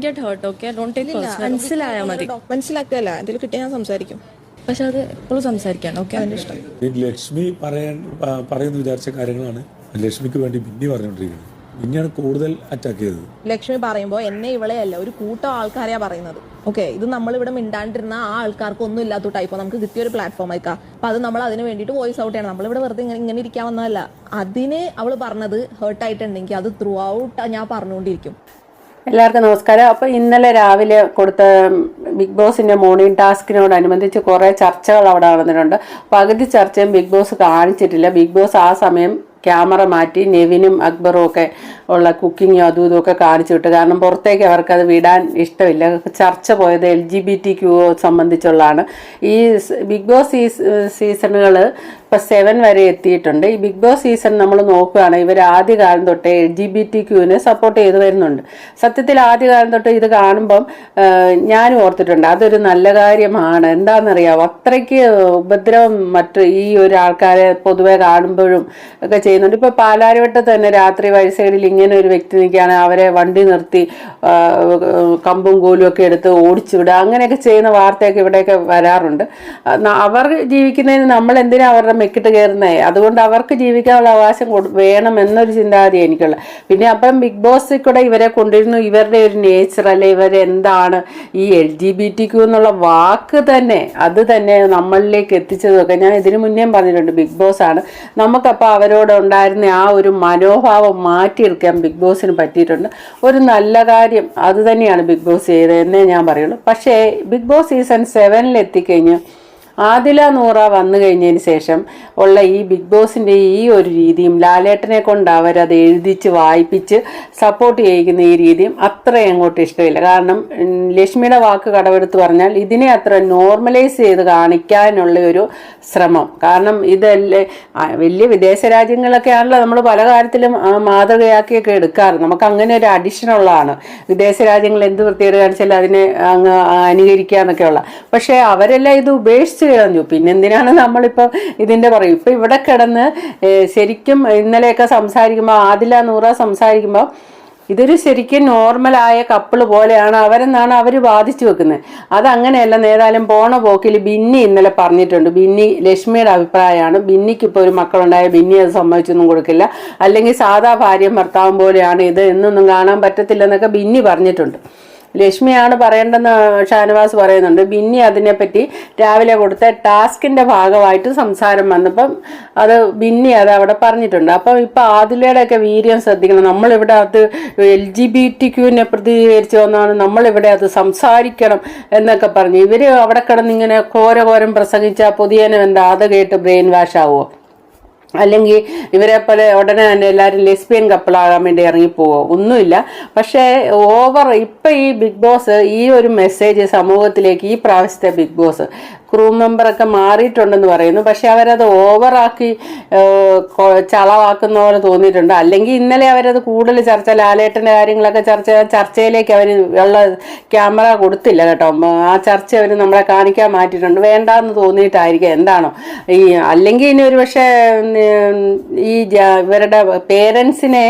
Don't get hurt okay don't take മനസ്സിലായാൽ മതി. മനസ്സിലാക്കുകയല്ല എന്തെങ്കിലും കിട്ടിയാൽ ഞാൻ സംസാരിക്കും. പക്ഷെ അത് എപ്പോഴും സംസാരിക്കാൻ ഓക്കെ അതിന്റെ ഇഷ്ടം. ലക്ഷ്മി പറയാൻ പറയുന്ന പറയുന്നു വിചാരിച്ച കാര്യങ്ങളാണ്. ലക്ഷ്മിക്ക് വേണ്ടി ബിന്നി പറഞ്ഞുകൊണ്ടിരിക്കുന്നത്. ബിന്നിയാണ് കൂടുതൽ അറ്റാക്ക് ചെയ്തത്. ലക്ഷ്മി പറയുമ്പോൾ എന്നെ ഇവളെയല്ല ഒരു കൂട്ടം ആൾക്കാരെയാ പറയുന്നത്. ഓക്കെ ഇത് നമ്മൾ ഇവിടെ മിണ്ടാണ്ടിരുന്ന ആ ആൾക്കാർക്ക് ഒന്നും ഇല്ലാത്ത ടൈപ്പ് നമുക്ക് കിട്ടിയ ഒരു പ്ലാറ്റ്ഫോം ആയിക്കാം. അപ്പൊ അത് നമ്മൾ അതിന് വേണ്ടിയിട്ട് വോയിസ് ഔട്ട് ചെയ്യണം. നമ്മളിവിടെ വെറുതെ ഇങ്ങനെ ഇങ്ങനെ ഇരിക്കാൻ വന്നതല്ല. അതിന് അവൾ പറഞ്ഞത് ഹേർട്ടായിട്ടുണ്ടെങ്കിൽ അത് ത്രൂ ഔട്ട് ഞാൻ പറഞ്ഞുകൊണ്ടിരിക്കും. എല്ലാവർക്കും നമസ്കാരം. അപ്പോൾ ഇന്നലെ രാവിലെ കൊടുത്ത ബിഗ് ബോസിന്റെ മോർണിംഗ് ടാസ്കിനോടനുബന്ധിച്ച് കുറേ ചർച്ചകൾ അവിടെ നടന്നിട്ടുണ്ട്. പകുതി ചർച്ചയും ബിഗ് ബോസ് കാണിച്ചിട്ടില്ല. ബിഗ് ബോസ് ആ സമയം ക്യാമറ മാറ്റി നെവിനും അക്ബറും ഒക്കെ ഉള്ള കുക്കിങ്ങും അതും ഇതും ഒക്കെ കാണിച്ചു വിട്ടു. കാരണം പുറത്തേക്ക് അവർക്ക് വിടാൻ ഇഷ്ടമില്ല. ചർച്ച പോയത് L G B T Q സംബന്ധിച്ചുള്ളതാണ്. ഈ ബിഗ് ബോസ് സീസ് സീസണുകൾ ഇപ്പം സെവൻ വരെ എത്തിയിട്ടുണ്ട്. ഈ ബിഗ് ബോസ് സീസൺ നമ്മൾ നോക്കുകയാണെങ്കിൽ ഇവർ ആദ്യകാലം തൊട്ടേ എൽ ജി ബി ടി ക്യൂവിനെ സപ്പോർട്ട് ചെയ്ത് വരുന്നുണ്ട്. സത്യത്തിൽ ആദ്യകാലം തൊട്ട് ഇത് കാണുമ്പം ഞാൻ ഓർത്തിട്ടുണ്ട് അതൊരു നല്ല കാര്യമാണ്. എന്താണെന്നറിയാമോ അത്രയ്ക്ക് ഉപദ്രവം മറ്റു ഈ ഒരു ആൾക്കാരെ പൊതുവെ കാണുമ്പോഴും ഒക്കെ ചെയ്യുന്നുണ്ട്. ഇപ്പോൾ പാലാരിവട്ടത്ത് തന്നെ രാത്രി സൈഡിൽ ഇങ്ങനെ ഒരു വ്യക്തി നിൽക്കുകയാണ് അവരെ വണ്ടി നിർത്തി കമ്പും കോലും ഒക്കെ എടുത്ത് ഓടിച്ചു വിടുക അങ്ങനെയൊക്കെ ചെയ്യുന്ന വാർത്തയൊക്കെ ഇവിടെയൊക്കെ വരാറുണ്ട്. അവർ ജീവിക്കുന്നതിന് നമ്മൾ എന്തിനാ അവരുടെ മെക്കിട്ട് കയറുന്നേ. അതുകൊണ്ട് അവർക്ക് ജീവിക്കാനുള്ള അവകാശം വേണം എന്നൊരു ചിന്താഗതി എനിക്കുള്ള പിന്നെ അപ്പം ബിഗ് ബോസിൽ കൂടെ ഇവരെ കൊണ്ടിരുന്നു ഇവരുടെ ഒരു നേച്ചർ അല്ലെ? ഇവരെന്താണ്? ഈ L G B T Q എന്നുള്ള വാക്ക് തന്നെ അത് തന്നെ നമ്മളിലേക്ക് എത്തിച്ചതൊക്കെ ഞാൻ ഇതിനു മുന്നേ പറഞ്ഞിട്ടുണ്ട്. ബിഗ് ബോസ് ആണ് നമുക്കപ്പോൾ അവരോട് ഉണ്ടായിരുന്ന ആ ഒരു മനോഭാവം മാറ്റിയെടുക്കാൻ ബിഗ് ബോസിന് പറ്റിയിട്ടുണ്ട്. ഒരു നല്ല കാര്യം അത് തന്നെയാണ് ബിഗ് ബോസ് ചെയ്തതെന്നേ ഞാൻ പറയുള്ളൂ. പക്ഷേ ബിഗ് ബോസ് സീസൺ സെവനിൽ എത്തിക്കഴിഞ്ഞ് ആദില നൂറ വന്നു കഴിഞ്ഞതിന് ശേഷം ഉള്ള ഈ ബിഗ് ബോസിന്റെ ഈ ഒരു രീതിയും ലാലേട്ടനെ കൊണ്ട് അവരത് എഴുതിച്ച് വായിപ്പിച്ച് സപ്പോർട്ട് ചെയ്യിക്കുന്ന ഈ രീതിയും അത്ര അങ്ങോട്ട് ഇഷ്ടമില്ല. കാരണം ലക്ഷ്മിയുടെ വാക്ക് കടവെടുത്ത് പറഞ്ഞാൽ ഇതിനെ അത്ര നോർമലൈസ് ചെയ്ത് കാണിക്കാനുള്ള ഒരു ശ്രമം. കാരണം ഇതല്ലേ വലിയ വിദേശ രാജ്യങ്ങളൊക്കെ ആണല്ലോ നമ്മൾ പല കാര്യത്തിലും മാതൃകയാക്കിയൊക്കെ എടുക്കാറ്. നമുക്ക് അങ്ങനെ ഒരു അഡിഷൻ ഉള്ളതാണ്. വിദേശ രാജ്യങ്ങൾ എന്ത് വൃത്തികേട് കാണിച്ചാലും അതിനെ അങ്ങ് അനുകരിക്കുക എന്നൊക്കെയുള്ള പക്ഷേ അവരെല്ലാം ഇത് ഉപേക്ഷിച്ച് കളഞ്ഞു പിന്നെ എന്തിനാണ് നമ്മളിപ്പോൾ ഇതിന്റെ പറയും? ഇപ്പം ഇവിടെ കിടന്ന് ശരിക്കും ഇന്നലെയൊക്കെ സംസാരിക്കുമ്പോൾ ആദില നൂറ സംസാരിക്കുമ്പോൾ ഇതൊരു ശരിക്കും നോർമലായ കപ്പിൾ പോലെയാണ് അവരെന്നാണ് അവർ വാദിച്ചു വെക്കുന്നത് അതങ്ങനെയല്ല നേതാലും പോണ പോക്കിൽ ബിന്നി ഇന്നലെ പറഞ്ഞിട്ടുണ്ട്. ബിന്നി ലക്ഷ്മിയുടെ അഭിപ്രായമാണ്. ബിന്നിക്ക് ഇപ്പോൾ ഒരു മക്കളുണ്ടായ ബിന്നി അത് സമ്മതിച്ചൊന്നും കൊടുക്കില്ല. അല്ലെങ്കിൽ സാധാ ഭാര്യ ഭർത്താവും പോലെയാണ് ഇത്. എന്നൊന്നും കാണാൻ പറ്റത്തില്ലെന്നൊക്കെ ബിന്നി പറഞ്ഞിട്ടുണ്ട്. ലക്ഷ്മിയാണ് പറയേണ്ടെന്ന് ഷാനവാസ് പറയുന്നുണ്ട്. ബിന്നി അതിനെപ്പറ്റി രാവിലെ കൊടുത്ത ടാസ്കിന്റെ ഭാഗമായിട്ട് സംസാരം വന്നപ്പം അത് ബിന്നി അത് അവിടെ പറഞ്ഞിട്ടുണ്ട്. അപ്പം ഇപ്പം ആദിലയുടെ ഒക്കെ വീര്യം ശ്രദ്ധിക്കണം. നമ്മളിവിടെ അത് എൽ ജി ബി ടി ക്യൂവിനെ പ്രതികരിച്ച് വന്നാണ് നമ്മളിവിടെ അത് സംസാരിക്കണം എന്നൊക്കെ പറഞ്ഞു. ഇവർ അവിടെ കിടന്ന് ഇങ്ങനെ ഘോരം പ്രസംഗിച്ച പൊതിയനം എന്താ അത് കേട്ട് ബ്രെയിൻ വാഷ് ആവുമോ അല്ലെങ്കിൽ ഇവരെ പോലെ ഉടനെ തന്നെ എല്ലാവരും ലെസ്ബിയൻ കപ്പിളാകാൻ വേണ്ടി ഇറങ്ങിപ്പോവോ ഒന്നുമില്ല. പക്ഷേ ഓവർ ഇപ്പം ഈ ബിഗ് ബോസ് ഈ ഒരു മെസ്സേജ് സമൂഹത്തിലേക്ക് ഈ പ്രാവശ്യത്തെ ബിഗ് ബോസ് ക്രൂ മെമ്പറൊക്കെ മാറിയിട്ടുണ്ടെന്ന് പറയുന്നു. പക്ഷെ അവരത് ഓവറാക്കി ചളവാക്കുന്ന പോലെ തോന്നിയിട്ടുണ്ട്. അല്ലെങ്കിൽ ഇന്നലെ അവരത് കൂടുതൽ ചർച്ച ലാലേട്ടന്റെ കാര്യങ്ങളൊക്കെ ചർച്ച ചർച്ചയിലേക്ക് അവർ ഉള്ള ക്യാമറ കൊടുത്തില്ല കേട്ടോ. ആ ചർച്ച അവർ നമ്മളെ കാണിക്കാൻ മാറ്റിയിട്ടുണ്ട്. വേണ്ടാന്ന് തോന്നിയിട്ടായിരിക്കും എന്താണോ. ഈ അല്ലെങ്കിൽ ഇനി ഒരു പക്ഷേ ഈ ഇവരുടെ പേരൻസിനെ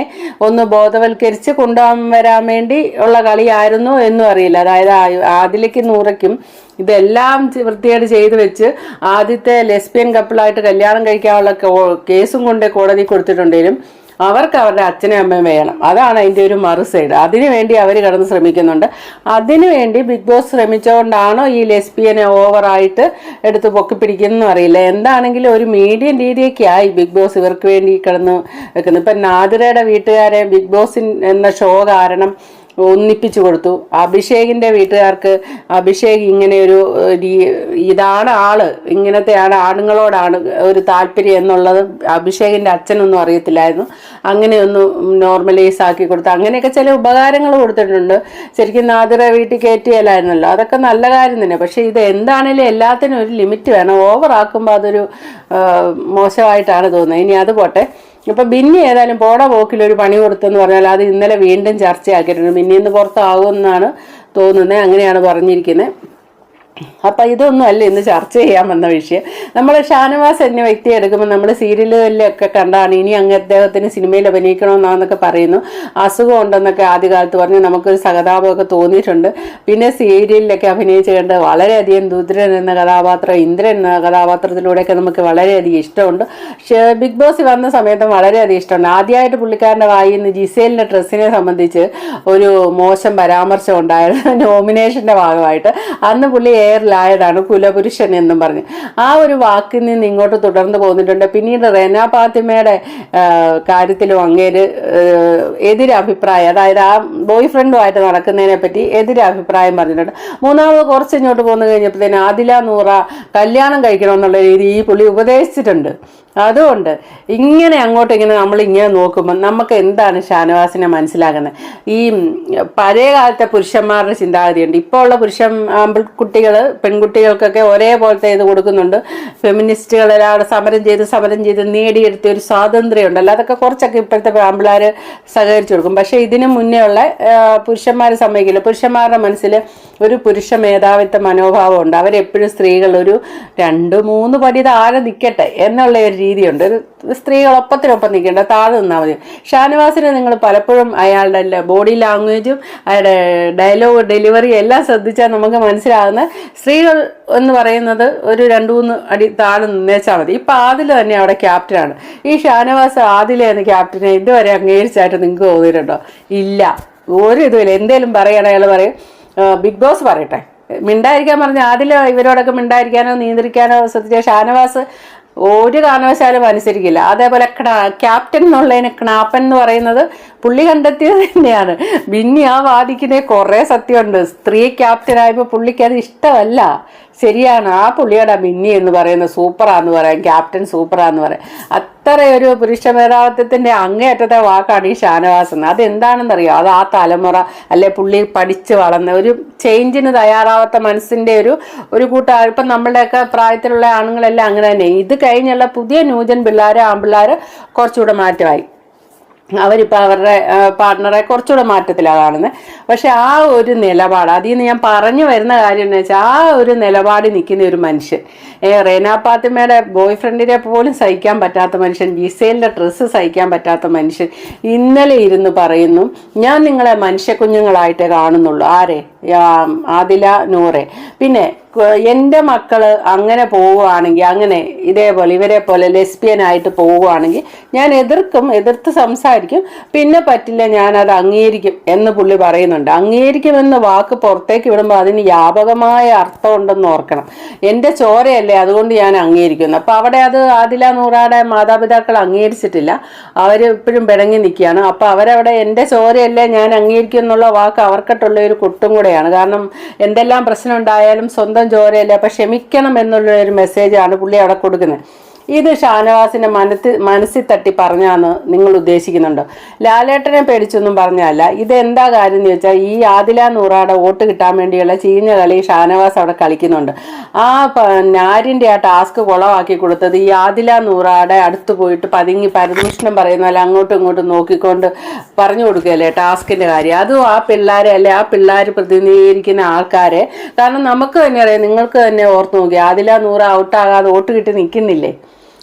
ഒന്ന് ബോധവൽക്കരിച്ച് കൊണ്ടുപോകാൻ വരാൻ വേണ്ടി ഉള്ള കളിയായിരുന്നു എന്നും അറിയില്ല. അതായത് ആദിലേക്ക് നൂറയ്ക്കും ഇതെല്ലാം വൃത്തിയായിട്ട് ചെയ്തു വെച്ച് ആദ്യത്തെ ലെസ്ബിയൻ കപ്പിളായിട്ട് കല്യാണം കഴിക്കാനുള്ള കേസും കൊണ്ട് കോടതി കൊടുത്തിട്ടുണ്ടെങ്കിലും അവർക്ക് അവരുടെ അച്ഛനും അമ്മയും വേണം. അതാണ് അതിന്റെ ഒരു മറു സൈഡ്. അതിനു വേണ്ടി അവർ കിടന്ന് ശ്രമിക്കുന്നുണ്ട്. അതിനു വേണ്ടി ബിഗ് ബോസ് ശ്രമിച്ചുകൊണ്ടാണോ ഈ ലെസ്ബിയനെ ഓവറായിട്ട് എടുത്ത് പൊക്കി പിടിക്കുന്നു അറിയില്ല. എന്താണെങ്കിലും ഒരു മീഡിയം രീതിയൊക്കെ ആയി ബിഗ് ബോസ് ഇവർക്ക് വേണ്ടി കിടന്ന് വെക്കുന്നത് ഇപ്പം നാദിരയുടെ വീട്ടുകാരെ ബിഗ് ബോസിൻ എന്ന ഷോ കാരണം ഒന്നിപ്പിച്ചു കൊടുത്തു. അഭിഷേകിന്റെ വീട്ടുകാർക്ക് അഭിഷേക് ഇങ്ങനെ ഒരു ഇതാണ് ആൾ ഇങ്ങനത്തെയാണ് ആണുങ്ങളോടാണ് ഒരു താല്പര്യം എന്നുള്ളത് അഭിഷേകിന്റെ അച്ഛനൊന്നും അറിയത്തില്ലായിരുന്നു. അങ്ങനെയൊന്ന് നോർമലൈസ് ആക്കി കൊടുത്തു. അങ്ങനെയൊക്കെ ചില ഉപകാരങ്ങൾ കൊടുത്തിട്ടുണ്ട്. ശരിക്കും നാദിറ വീട്ടിൽ കയറ്റിയല്ലായിരുന്നല്ലോ. അതൊക്കെ നല്ല കാര്യം തന്നെ. പക്ഷെ ഇത് എന്താണേലും എല്ലാത്തിനും ഒരു ലിമിറ്റ് വേണം. ഓവർ ആക്കുമ്പോൾ അതൊരു മോശമായിട്ടാണ് തോന്നുന്നത്. ഇനി അത് പോട്ടെ. ഇപ്പൊ ബിന്നി ഏതായാലും പോട പോക്കിൽ ഒരു പണി കൊടുത്തെന്ന് പറഞ്ഞാൽ അത് ഇന്നലെ വീണ്ടും ചർച്ചയാക്കിയിട്ടുണ്ട്. ബിന്നി ഇന്ന് പുറത്താകുമെന്നാണ് തോന്നുന്നത് അങ്ങനെയാണ് പറഞ്ഞിരിക്കുന്നത് അപ്പം ഇതൊന്നുമല്ല ഇന്ന് ചർച്ച ചെയ്യാൻ വന്ന വിഷയം. നമ്മൾ ഷാനവാസ് എന്ന വ്യക്തി എടുക്കുമ്പോൾ നമ്മൾ സീരിയലുകളിലൊക്കെ കണ്ടാണ് ഇനി അങ്ങ് അദ്ദേഹത്തിന് സിനിമയിൽ അഭിനയിക്കണമെന്നാന്നൊക്കെ പറയുന്നു. അസുഖം ഉണ്ടെന്നൊക്കെ ആദ്യകാലത്ത് പറഞ്ഞ് നമുക്കൊരു സഹതാപമൊക്കെ തോന്നിയിട്ടുണ്ട്. പിന്നെ സീരിയലിലൊക്കെ അഭിനയിച്ച് കണ്ട് വളരെയധികം ദുദ്രൻ എന്ന കഥാപാത്രം ഇന്ദ്രൻ എന്ന കഥാപാത്രത്തിലൂടെയൊക്കെ നമുക്ക് വളരെയധികം ഇഷ്ടമുണ്ട്. പക്ഷേ ബിഗ് ബോസ് വന്ന സമയത്തും വളരെയധികം ഇഷ്ടമുണ്ട്. ആദ്യമായിട്ട് പുള്ളിക്കാരന്റെ വായിൽ നിന്ന് ജിസേലിന്റെ ഡ്രസ്സിനെ സംബന്ധിച്ച് ഒരു മോശം പരാമർശം ഉണ്ടായിരുന്നു. നോമിനേഷന്റെ ഭാഗമായിട്ട്. അന്ന് പുള്ളി എയറിലായതാണ് കുലപുരുഷൻ എന്നും പറഞ്ഞ്. ആ ഒരു വാക്കിൽ നിന്ന് ഇങ്ങോട്ട് തുടർന്ന് പോകുന്നിട്ടുണ്ട് പിന്നീട് റെന പാത്തിമയുടെ കാര്യത്തിലും അങ്ങേര് എതിരഭിപ്രായം അതായത് ആ ബോയ് ഫ്രണ്ടുമായിട്ട് നടക്കുന്നതിനെ പറ്റി എതിരഭിപ്രായം പറഞ്ഞിട്ടുണ്ട്. മൂന്നാമത് കുറച്ച് ഇങ്ങോട്ട് പോന്നു കഴിഞ്ഞപ്പോഴത്തേന് ആദില നൂറ കല്യാണം കഴിക്കണമെന്നുള്ള രീതി ഈ പുള്ളി ഉപദേശിച്ചിട്ടുണ്ട്. അതുകൊണ്ട് ഇങ്ങനെ അങ്ങോട്ട് ഇങ്ങനെ നമ്മൾ ഇങ്ങനെ നോക്കുമ്പോൾ നമുക്ക് എന്താണ് ഷാനവാസിനെ മനസ്സിലാകുന്നത്? ഈ പഴയ കാലത്തെ പുരുഷന്മാരുടെ ചിന്താഗതിയുണ്ട്. ഇപ്പോൾ ഉള്ള പുരുഷൻ കുട്ടികൾ പെൺകുട്ടികൾക്കൊക്കെ ഒരേപോലത്തെ ഇത് കൊടുക്കുന്നുണ്ട്. ഫെമിനിസ്റ്റുകൾ എല്ലാവരും സമരം ചെയ്ത് സമരം ചെയ്ത് നേടിയെടുത്ത ഒരു സ്വാതന്ത്ര്യമുണ്ട്. അതൊക്കെ കുറച്ചൊക്കെ ഇപ്പോഴത്തെ ആമ്പിളാർ സഹകരിച്ചു കൊടുക്കും. പക്ഷേ ഇതിനു മുന്നേ ഉള്ള പുരുഷന്മാർ സമ്മതിക്കില്ല. പുരുഷന്മാരുടെ മനസ്സിൽ ഒരു പുരുഷ മേധാവിത്വ മനോഭാവം ഉണ്ട്. അവരെപ്പോഴും സ്ത്രീകൾ ഒരു രണ്ട് മൂന്ന് പടി താഴെ നിൽക്കട്ടെ എന്നുള്ള ഒരു രീതിയുണ്ട്. ഒരു സ്ത്രീകൾ ഒപ്പത്തിനൊപ്പം നിൽക്കേണ്ട താഴെ നിന്നാൽ മതി. ഷാനവാസിനെ നിങ്ങൾ പലപ്പോഴും അയാളുടെ ബോഡി ലാംഗ്വേജും അയാളുടെ ഡയലോഗ് ഡെലിവറി എല്ലാം ശ്രദ്ധിച്ചാൽ നമുക്ക് മനസ്സിലാകുന്ന സ്ത്രീകൾ എന്ന് പറയുന്നത് ഒരു രണ്ട് മൂന്ന് അടി താഴെ നിന്നേച്ചാൽ മതി. ഇപ്പം ആദിൽ തന്നെ അവിടെ ക്യാപ്റ്റനാണ് ഈ ഷാനവാസ് ആദിലെ എന്ന ക്യാപ്റ്റനെ ഇതുവരെ അംഗീകരിച്ചായിട്ട് നിങ്ങൾക്ക് തോന്നിയിട്ടുണ്ടോ? ഇല്ല. ഒരു ഇതുമില്ല. എന്തേലും പറയണ അയാൾ പറയും. ബിഗ് ബോസ് പറയട്ടെ. മിണ്ടായിരിക്കാൻ പറഞ്ഞ ആദ്യം ഇവരോടൊക്കെ മിണ്ടായിരിക്കാനോ നിയന്ത്രിക്കാനോ ശ്രദ്ധിച്ച ഷാനവാസ് ഒരു കാരണവശാലും അനുസരിക്കില്ല. അതേപോലെ ക്യാപ്റ്റൻ എന്നുള്ളതിന് ക്നാപ്പൻ എന്ന് പറയുന്നത് പുള്ളി കണ്ടെത്തിയത് തന്നെയാണ്. ബിന്നി ആ വാദിക്കുന്നേ കുറേ സത്യമുണ്ട്. സ്ത്രീ ക്യാപ്റ്റൻ ആയപ്പോൾ പുള്ളിക്ക് അത് ഇഷ്ടമല്ല. ശരിയാണ് ആ പുള്ളിയുടെ മിന്നി എന്ന് പറയുന്ന സൂപ്പറാന്ന് പറയാം ക്യാപ്റ്റൻ സൂപ്പറാന്ന് പറയാം. അത്രയൊരു പുരുഷ മേധാവിത്വത്തിന്റെ അങ്ങേയറ്റത്തെ വാക്കാണ് ഈ ഷാനവാസ് എന്ന് അതെന്താണെന്നറിയോ? അത് ആ തലമുറ അല്ലെ പുള്ളി പഠിച്ച് വളർന്ന ഒരു ചേഞ്ചിന് തയ്യാറാവാത്ത മനസ്സിന്റെ ഒരു ഒരു കൂട്ടം ഇപ്പം നമ്മളുടെയൊക്കെ പ്രായത്തിലുള്ള ആണുങ്ങളെല്ലാം അങ്ങനെ തന്നെ. ഇത് കഴിഞ്ഞുള്ള പുതിയ ന്യൂജൻ പിള്ളേർ ആൺപിള്ളേർ കുറച്ചുകൂടെ മാറ്റമായി. അവരിപ്പോൾ അവരുടെ പാർട്ട്ണറെ കുറച്ചുകൂടെ മാറ്റത്തിലാണ് കാണുന്നത് പക്ഷെ ആ ഒരു നിലപാട് അതിൽ നിന്ന് ഞാൻ പറഞ്ഞു വരുന്ന കാര്യം എന്ന് വെച്ചാൽ ആ ഒരു നിലപാട് നിൽക്കുന്ന ഒരു മനുഷ്യൻ ഏ, പാത്തിമയുടെ ബോയ് ഫ്രണ്ടിനെ പോലും സഹിക്കാൻ പറ്റാത്ത മനുഷ്യൻ ജിസേലിന്റെ ഡ്രസ്സ് സഹിക്കാൻ പറ്റാത്ത മനുഷ്യൻ ഇന്നലെ ഇരുന്ന് പറയുന്നു ഞാൻ നിങ്ങളെ മനുഷ്യ കുഞ്ഞുങ്ങളായിട്ടേ കാണുന്നുള്ളൂ. ആരെ? ആദില നൂറെ. പിന്നെ എന്റെ മക്കൾ അങ്ങനെ പോവുകയാണെങ്കിൽ അങ്ങനെ ഇതേപോലെ ഇവരെ പോലെ ലെസ്ബിയൻ ആയിട്ട് പോവുകയാണെങ്കിൽ ഞാൻ എതിർക്കും എതിർത്ത് സംസാരിക്കും. പിന്നെ പറ്റില്ല ഞാൻ അത് അംഗീകരിക്കും എന്ന് പുള്ളി പറയുന്നുണ്ട്. അംഗീകരിക്കുമെന്ന് വാക്ക് പുറത്തേക്ക് വിടുമ്പോൾ അതിന് വ്യാപകമായ അർത്ഥം ഉണ്ടെന്ന് ഓർക്കണം. എന്റെ ചോരയല്ലേ അതുകൊണ്ട് ഞാൻ അംഗീകരിക്കുന്നു. അപ്പോൾ അവിടെ അത് ആദില നൂറാടെ മാതാപിതാക്കൾ അംഗീകരിച്ചിട്ടില്ല. അവർ ഇപ്പോഴും പിടങ്ങി നിൽക്കുകയാണ്. അപ്പോൾ അവരവിടെ എന്റെ ചോരയല്ലേ ഞാൻ അംഗീകരിക്കും എന്നുള്ള വാക്ക് അവർക്കിട്ടുള്ള ഒരു കുട്ടും കൂടെയാണ്. കാരണം എന്തെല്ലാം പ്രശ്നം ഉണ്ടായാലും സ്വന്തം ചോരയല്ലേ അപ്പം ക്ഷമിക്കണം എന്നുള്ള ഒരു മെസ്സേജ് ആണ് പുള്ളി അവിടെ കൊടുക്കുന്നത്. ഇത് ഷാനവാസിന്റെ മനത്ത് മനസ്സിൽ തട്ടി പറഞ്ഞാന്ന് നിങ്ങൾ ഉദ്ദേശിക്കുന്നുണ്ടോ? ലാലേട്ടനെ പേടിച്ചൊന്നും പറഞ്ഞല്ല ഇത് എന്താ കാര്യം എന്ന് വെച്ചാൽ ഈ ആദില നൂറാടെ വോട്ട് കിട്ടാൻ വേണ്ടിയുള്ള ചീഞ്ഞ കളി ഷാനവാസ് അവിടെ കളിക്കുന്നുണ്ട്. ആ നാരിന്റെ ആ ടാസ്ക് കുളമാക്കി കൊടുത്തത് ഈ ആദില നൂറാടെ അടുത്ത് പോയിട്ട് പതുങ്ങി പരദൂഷണം പറയുന്ന അങ്ങോട്ടും ഇങ്ങോട്ടും നോക്കിക്കൊണ്ട് പറഞ്ഞു കൊടുക്കുകയല്ലേ ടാസ്കിന്റെ കാര്യം. അതും ആ പിള്ളേരെ അല്ലെ ആ പിള്ളേർ പ്രതിനിധീകരിക്കുന്ന ആൾക്കാരെ. കാരണം നമുക്ക് തന്നെ അറിയാം നിങ്ങൾക്ക് തന്നെ ഓർത്ത് നോക്കി ആദില നൂറ് ഔട്ടാകാതെ വോട്ട് കിട്ടി നിൽക്കുന്നില്ലേ?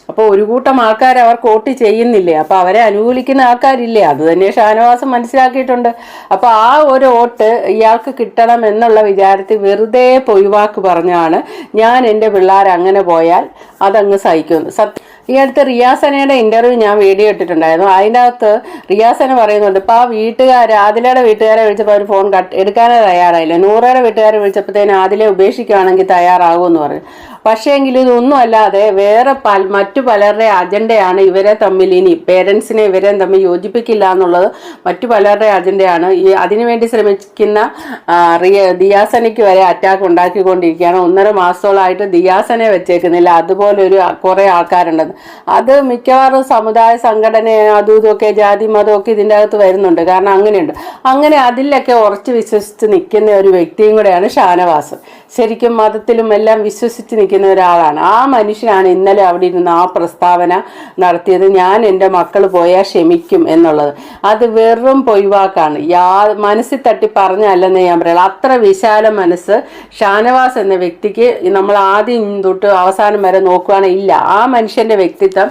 അപ്പോൾ ഒരു കൂട്ടം ആൾക്കാർ അവർക്ക് വോട്ട് ചെയ്യുന്നില്ലേ? അപ്പോൾ അവരെ അനുകൂലിക്കുന്ന ആൾക്കാരില്ലേ? അത് തന്നെ ഷാനവാസം മനസ്സിലാക്കിയിട്ടുണ്ട്. അപ്പോൾ ആ ഒരു വോട്ട് ഇയാൾക്ക് കിട്ടണം എന്നുള്ള വിചാരത്തിൽ വെറുതെ പൊയ്വാക്ക് പറഞ്ഞാണ് ഞാൻ എന്റെ പിള്ളേർ അങ്ങനെ പോയാൽ അതങ്ങ് സഹിക്കുന്നു. സത്യം ഈ അടുത്ത് റിയാസനയുടെ ഇന്റർവ്യൂ ഞാൻ വീഡിയോ ഇട്ടിട്ടുണ്ടായിരുന്നു. അതിന്റെ അകത്ത് റിയാസന പറയുന്നുണ്ട് ഇപ്പം ആ വീട്ടുകാർ ആദിലയുടെ വീട്ടുകാരെ വിളിച്ചപ്പോൾ അവർ ഫോൺ കട്ട് എടുക്കാനേ തയ്യാറായില്ല. നൂറയുടെ വീട്ടുകാരെ വിളിച്ചപ്പോഴത്തേന് ആദിലെ ഉപേക്ഷിക്കുകയാണെങ്കിൽ തയ്യാറാകുമെന്ന് പറഞ്ഞു. പക്ഷേ എങ്കിൽ ഇതൊന്നും അല്ലാതെ വേറെ പല മറ്റു പലരുടെ അജണ്ടയാണ് ഇവരെ തമ്മിൽ ഇനി. പേരൻസിനെ ഇവരെ തമ്മിൽ യോജിപ്പിക്കില്ല എന്നുള്ളത് മറ്റു പലരുടെ അജണ്ടയാണ്. ഈ അതിനുവേണ്ടി ശ്രമിക്കുന്ന റിയ ദിയാസനയ്ക്ക് വരെ അറ്റാക്ക് ഉണ്ടാക്കിക്കൊണ്ടിരിക്കുകയാണ്. ഒന്നര മാസത്തോളമായിട്ട് ദിയാസനെ വെച്ചേക്കുന്നില്ല. അതുപോലെ ഒരു കുറേ ആൾക്കാരുണ്ടെന്ന് അത് മിക്കവാറും സമുദായ സംഘടന അതും ഇതൊക്കെ ജാതി മതമൊക്കെ ഇതിന്റെ അകത്ത് വരുന്നുണ്ട്. കാരണം അങ്ങനെയുണ്ട്. അങ്ങനെ അതിലൊക്കെ ഉറച്ചു വിശ്വസിച്ച് നിൽക്കുന്ന ഒരു വ്യക്തിയും കൂടെയാണ് ഷാനവാസ്. ശരിക്കും മതത്തിലും എല്ലാം വിശ്വസിച്ച് നിൽക്കുന്ന ഒരാളാണ്. ആ മനുഷ്യനാണ് ഇന്നലെ അവിടെ ഇരുന്ന് ആ പ്രസ്താവന നടത്തിയത്. ഞാൻ എന്റെ മക്കൾ പോയാൽ ക്ഷമിക്കും എന്നുള്ളത്. അത് വെറും പൊയ്വാക്കാണ് യാ മനസ്സിൽ തട്ടി പറഞ്ഞല്ലെന്ന് ഞാൻ പറയുള്ളൂ അത്ര വിശാല മനസ്സ് ഷാനവാസ് എന്ന വ്യക്തിക്ക് നമ്മൾ ആദ്യം തൊട്ട് അവസാനം വരെ നോക്കുകയാണെങ്കിൽ ഇല്ല. ആ മനുഷ്യന്റെ വ്യക്തിത്വം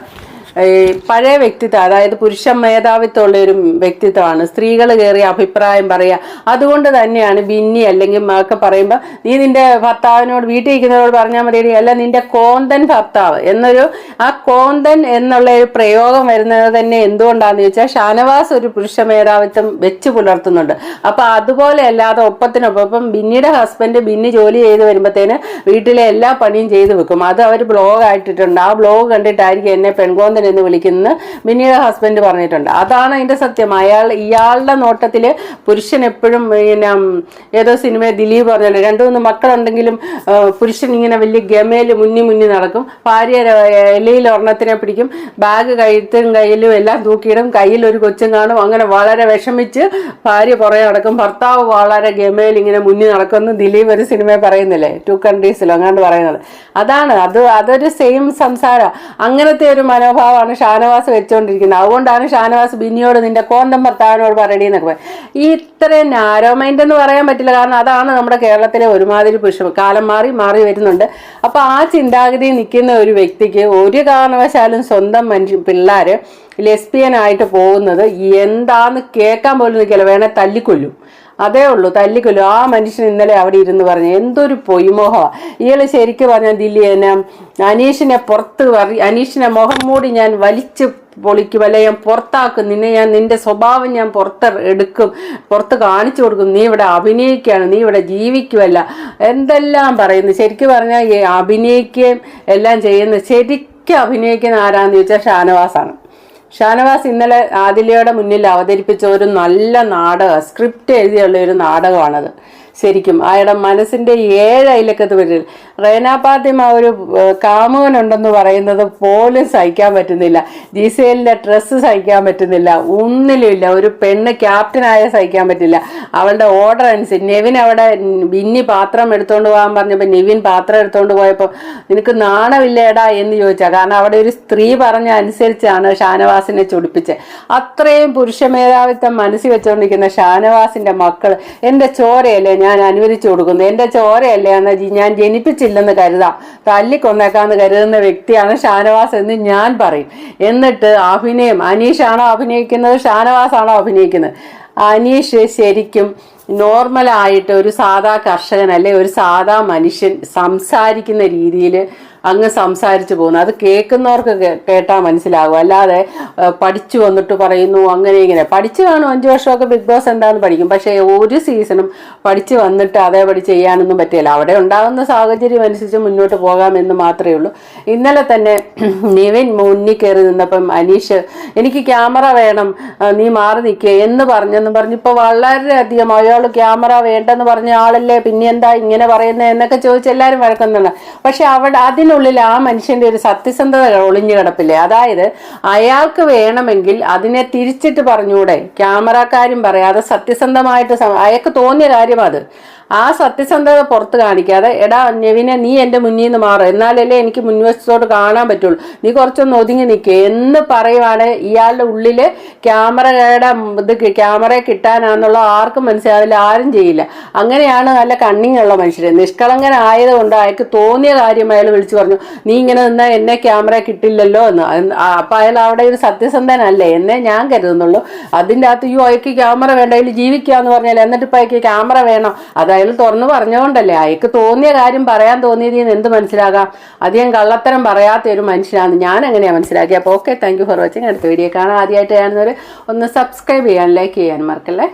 പഴയ വ്യക്തിത്വം അതായത് പുരുഷ മേധാവിത്വമുള്ള ഒരു വ്യക്തിത്വമാണ്. സ്ത്രീകൾ കയറി അഭിപ്രായം പറയുക. അതുകൊണ്ട് തന്നെയാണ് ബിന്നി അല്ലെങ്കിൽ ഒക്കെ പറയുമ്പോൾ നീ നിന്റെ ഭർത്താവിനോട് വീട്ടിൽ ഇരിക്കുന്നവരോട് പറഞ്ഞാൽ മതി അല്ല നിന്റെ കോന്തൻ ഭർത്താവ് എന്നൊരു ആ കോന്തൻ എന്നുള്ള ഒരു പ്രയോഗം വരുന്നത് തന്നെ എന്തുകൊണ്ടാന്ന് ചോദിച്ചാൽ ഷാനവാസ് ഒരു പുരുഷ മേധാവിത്വം വെച്ച് പുലർത്തുന്നുണ്ട്. അപ്പൊ അതുപോലെ അല്ലാതെ ഒപ്പത്തിനൊപ്പം ഇപ്പം ബിന്നിയുടെ ഹസ്ബൻഡ് ബിന്നി ജോലി ചെയ്ത് വരുമ്പോഴത്തേന് വീട്ടിലെ എല്ലാ പണിയും ചെയ്തു വെക്കും. അത് അവർ ബ്ലോഗ് ആയിട്ടിട്ടുണ്ട് ആ ബ്ലോഗ് കണ്ടിട്ടായിരിക്കും എന്നെ പെൺകോന്തൻ എന്ന് വിളിക്കുന്നത് മിനിയുടെ ഹസ്ബൻഡ് പറഞ്ഞിട്ടുണ്ട്. അതാണ് അതിന്റെ സത്യം. അയാൾ ഇയാളുടെ നോട്ടത്തിൽ പുരുഷൻ എപ്പോഴും പിന്നെ ഏതോ സിനിമ ദിലീപ് പറഞ്ഞല്ലോ രണ്ടു മൂന്ന് മക്കളുണ്ടെങ്കിലും പുരുഷൻ ഇങ്ങനെ വലിയ ഗമയിൽ മുന്നി മുന്നി നടക്കും. ഭാര്യ ഇലയിൽ ഒരെണ്ണത്തിനെ പിടിക്കും. ബാഗ് കഴുത്തും കയ്യിലും എല്ലാം തൂക്കിയിടും. കയ്യിൽ ഒരു കൊച്ചും കാണും. അങ്ങനെ വളരെ വിഷമിച്ച് ഭാര്യ പുറകെ നടക്കും. ഭർത്താവ് വളരെ ഗമയിൽ ഇങ്ങനെ മുന്നി നടക്കുമെന്ന് ദിലീപ് ഒരു സിനിമ പറയുന്നില്ലേ? ടു കൺട്രീസിലോ അങ്ങാണ്ട് പറയുന്നത്. അതാണ്. അത് അതൊരു സെയിം സംസാരം. അങ്ങനത്തെ ഒരു മനോഭാവമാണ് ഷാനവാസ് വെച്ചുകൊണ്ടിരിക്കുന്നത് അതുകൊണ്ടാണ് ഷാനവാസ് ബിന്നിയോട് നിന്റെ കോന്തം ഭർത്താവിനോട് പറയടി എന്നൊക്കെ പറയും ഈ ഇത്രയും നാരോ മൈൻഡ് എന്ന് പറയാൻ പറ്റില്ല. കാരണം അതാണ് നമ്മുടെ കേരളത്തിലെ ഒരുമാതിരി പുരുഷ കാലം മാറി മാറി വരുന്നുണ്ട്. അപ്പൊ ആ ചിന്താഗതി നിൽക്കുന്ന ഒരു വ്യക്തിക്ക് ഒരു കാരണവശാലും സ്വന്തം മനുഷ്യ പിള്ളേര് ലെസ്ബിയൻ ആയിട്ട് പോകുന്നത് എന്താന്ന് കേൾക്കാൻ പോലും നിൽക്കില്ല. വേണേ തല്ലിക്കൊല്ലും. അതേ ഉള്ളൂ തല്ലിക്കൊല്ലു. ആ മനുഷ്യൻ ഇന്നലെ അവിടെ ഇരുന്ന് പറഞ്ഞു എന്തൊരു പൊയ്മോഹമാണ് ഇയാൾ ശരിക്കും പറഞ്ഞാൽ ദില്ലി എന്നെ അനീഷിനെ പുറത്ത് പറ അനീഷിനെ മുഖം മൂടി ഞാൻ വലിച്ച് പൊളിക്കും അല്ലെ ഞാൻ പുറത്താക്കും നിന്നെ ഞാൻ നിന്റെ സ്വഭാവം ഞാൻ പുറത്ത് എടുക്കും പുറത്ത് കാണിച്ചു കൊടുക്കും നീ ഇവിടെ അഭിനയിക്കുകയാണ് നീ ഇവിടെ ജീവിക്കുമല്ല എന്തെല്ലാം പറയുന്നു? ശരിക്കും പറഞ്ഞാൽ അഭിനയിക്കുകയും എല്ലാം ചെയ്യുന്ന ശരിക്കും അഭിനയിക്കുന്ന ആരാന്ന് ചോദിച്ചാൽ ഷാനവാസാണ്. ഷാനവാസ് ഇന്നലെ ആദിലയുടെ മുന്നിൽ അവതരിപ്പിച്ച ഒരു നല്ല നാടകം സ്ക്രിപ്റ്റ് എഴുതിയുള്ള ഒരു നാടകമാണത്. ശരിക്കും അയാളുടെ മനസ്സിന്റെ ഏഴ് അയലക്കത്ത് വരില്ല റേന പാത്തിമ ഒരു കാമുകനുണ്ടെന്ന് പറയുന്നത് പോലും സഹിക്കാൻ പറ്റുന്നില്ല. ജിസേലിന്റെ ഡ്രസ്സ് സഹിക്കാൻ പറ്റുന്നില്ല. ഒന്നിലുമില്ല. ഒരു പെണ്ണ് ക്യാപ്റ്റനായ സഹിക്കാൻ പറ്റില്ല. അവളുടെ ഓർഡർ അനുസരിച്ച് നെവിൻ അവിടെ ബിന്നി പാത്രം എടുത്തുകൊണ്ട് പോകാൻ പറഞ്ഞപ്പോൾ നെവിൻ പാത്രം എടുത്തുകൊണ്ട് പോയപ്പോൾ നിനക്ക് നാണമില്ലേടാ? എന്ന് ചോദിച്ചാൽ കാരണം അവിടെ ഒരു സ്ത്രീ പറഞ്ഞ അനുസരിച്ചാണ് ഷാനവാസിനെ ചൊടിപ്പിച്ചത് അത്രയും പുരുഷ മേധാവിത്വം മനസ്സിൽ വെച്ചുകൊണ്ടിരിക്കുന്ന ഷാനവാസിന്റെ മക്കൾ എന്റെ ചോരയല്ലേ ഞാൻ അനുവദിച്ചു കൊടുക്കുന്നത്? എന്റെ ചോരയല്ലേ എന്നാൽ ഞാൻ ഞാൻ ജനിപ്പിച്ചില്ലെന്ന് കരുതാം. തല്ലിക്കൊന്നേക്കാന്ന് കരുതുന്ന വ്യക്തിയാണ് ഷാനവാസ് എന്ന് ഞാൻ പറയും. എന്നിട്ട് അഭിനയം അനീഷാണോ അഭിനയിക്കുന്നത്? ഷാനവാസാണോ അഭിനയിക്കുന്നത്? അനീഷ് ശരിക്കും നോർമലായിട്ട് ഒരു സാധാ കർഷകൻ അല്ലെ ഒരു സാധാ മനുഷ്യൻ സംസാരിക്കുന്ന രീതിയിൽ അങ്ങ് സംസാരിച്ചു പോകുന്നു. അത് കേൾക്കുന്നവർക്ക് കേട്ടാൽ കേട്ടാ മനസ്സിലാകും. അല്ലാതെ പഠിച്ചു വന്നിട്ട് പറയുന്നു അങ്ങനെ ഇങ്ങനെ. പഠിച്ചു കാണും അഞ്ചു വർഷമൊക്കെ ബിഗ് ബോസ് എന്താണെന്ന് പഠിക്കും. പക്ഷേ ഒരു സീസണും പഠിച്ചു വന്നിട്ട് അതേപടി ചെയ്യാനൊന്നും പറ്റില്ല. അവിടെ ഉണ്ടാകുന്ന സാഹചര്യം അനുസരിച്ച് മുന്നോട്ട് പോകാമെന്ന് മാത്രമേ ഉള്ളൂ. ഇന്നലെ തന്നെ നിവിൻ മുന്നിൽ കയറി നിന്നപ്പം അനീഷ് എനിക്ക് ക്യാമറ വേണം നീ മാറി നിൽക്കുക എന്ന് പറഞ്ഞെന്ന് പറഞ്ഞു ഇപ്പോൾ വളരെയധികം അയാൾ ക്യാമറ വേണ്ടെന്ന് പറഞ്ഞ ആളല്ലേ? പിന്നെ എന്താ ഇങ്ങനെ പറയുന്നത് എന്നൊക്കെ ചോദിച്ച് എല്ലാവരും വഴക്കുന്നുണ്ട്. പക്ഷെ അവിടെ അതിനുള്ളിൽ ആ മനുഷ്യന്റെ ഒരു സത്യസന്ധത ഒളിഞ്ഞു കിടപ്പില്ലേ? അതായത് അയാൾക്ക് വേണമെങ്കിൽ അതിനെ തിരിച്ചിട്ട് പറഞ്ഞൂടെ? ക്യാമറക്കാരും പറയാതെ സത്യസന്ധമായിട്ട് അയാൾക്ക് തോന്നിയ കാര്യം അത്. ആ സത്യസന്ധത പുറത്ത് കാണിക്കാതെ എടാ നെവിനെ നീ എന്റെ മുന്നിൽ നിന്ന് മാറും. എന്നാലല്ലേ എനിക്ക് മുൻവശത്തോട് കാണാൻ പറ്റുള്ളൂ. നീ കുറച്ചൊന്ന് ഒതുങ്ങി നിൽക്കുക എന്ന് പറയുവാണ് ഇയാളുടെ ഉള്ളിൽ ക്യാമറയുടെ ഇത് ക്യാമറയെ കിട്ടാനാണെന്നുള്ള ആർക്കും മനസ്സിലാവില്ല ആരും ചെയ്യില്ല. അങ്ങനെയാണ് നല്ല കണ്ണിങ്ങുള്ള ഉള്ള നിഷ്കളങ്കനായത് നിഷ്കളങ്കനായതുകൊണ്ട് അയാൾക്ക് തോന്നിയ കാര്യം അയാൾ വിളിച്ചു പറഞ്ഞു. നീ ഇങ്ങനെ നിന്നാൽ എന്നെ ക്യാമറ കിട്ടില്ലല്ലോ എന്ന്. അപ്പം അയാൾ അവിടെ ഒരു സത്യസന്ധനല്ലേ? എന്നെ ഞാൻ കരുതുന്നുള്ളൂ. അതിന്റെ അകത്ത് യു അയക്ക് ക്യാമറ വേണ്ട. അതിൽ ജീവിക്കുക എന്ന് പറഞ്ഞാൽ എന്നിട്ട് ഇപ്പം അയക്ക് ക്യാമറ വേണം. അത് അയാൾ തുറന്നു പറഞ്ഞുകൊണ്ടല്ലേ അയക്ക് തോന്നിയ കാര്യം പറയാൻ തോന്നിയതിൽ നിന്ന് എന്ത് മനസ്സിലാകാം? അധികം കള്ളത്തരം പറയാത്ത ഒരു മനുഷ്യനാണ് ഞാൻ എങ്ങനെയാണ് മനസ്സിലാക്കി അപ്പോൾ okay thank you for watching അടുത്ത വീഡിയോ കാണാൻ ആദ്യമായിട്ട് കാണുന്നവർ ഒന്ന് സബ്സ്ക്രൈബ് ചെയ്യാൻ ലൈക്ക് ചെയ്യാൻ മറക്കല്ലേ?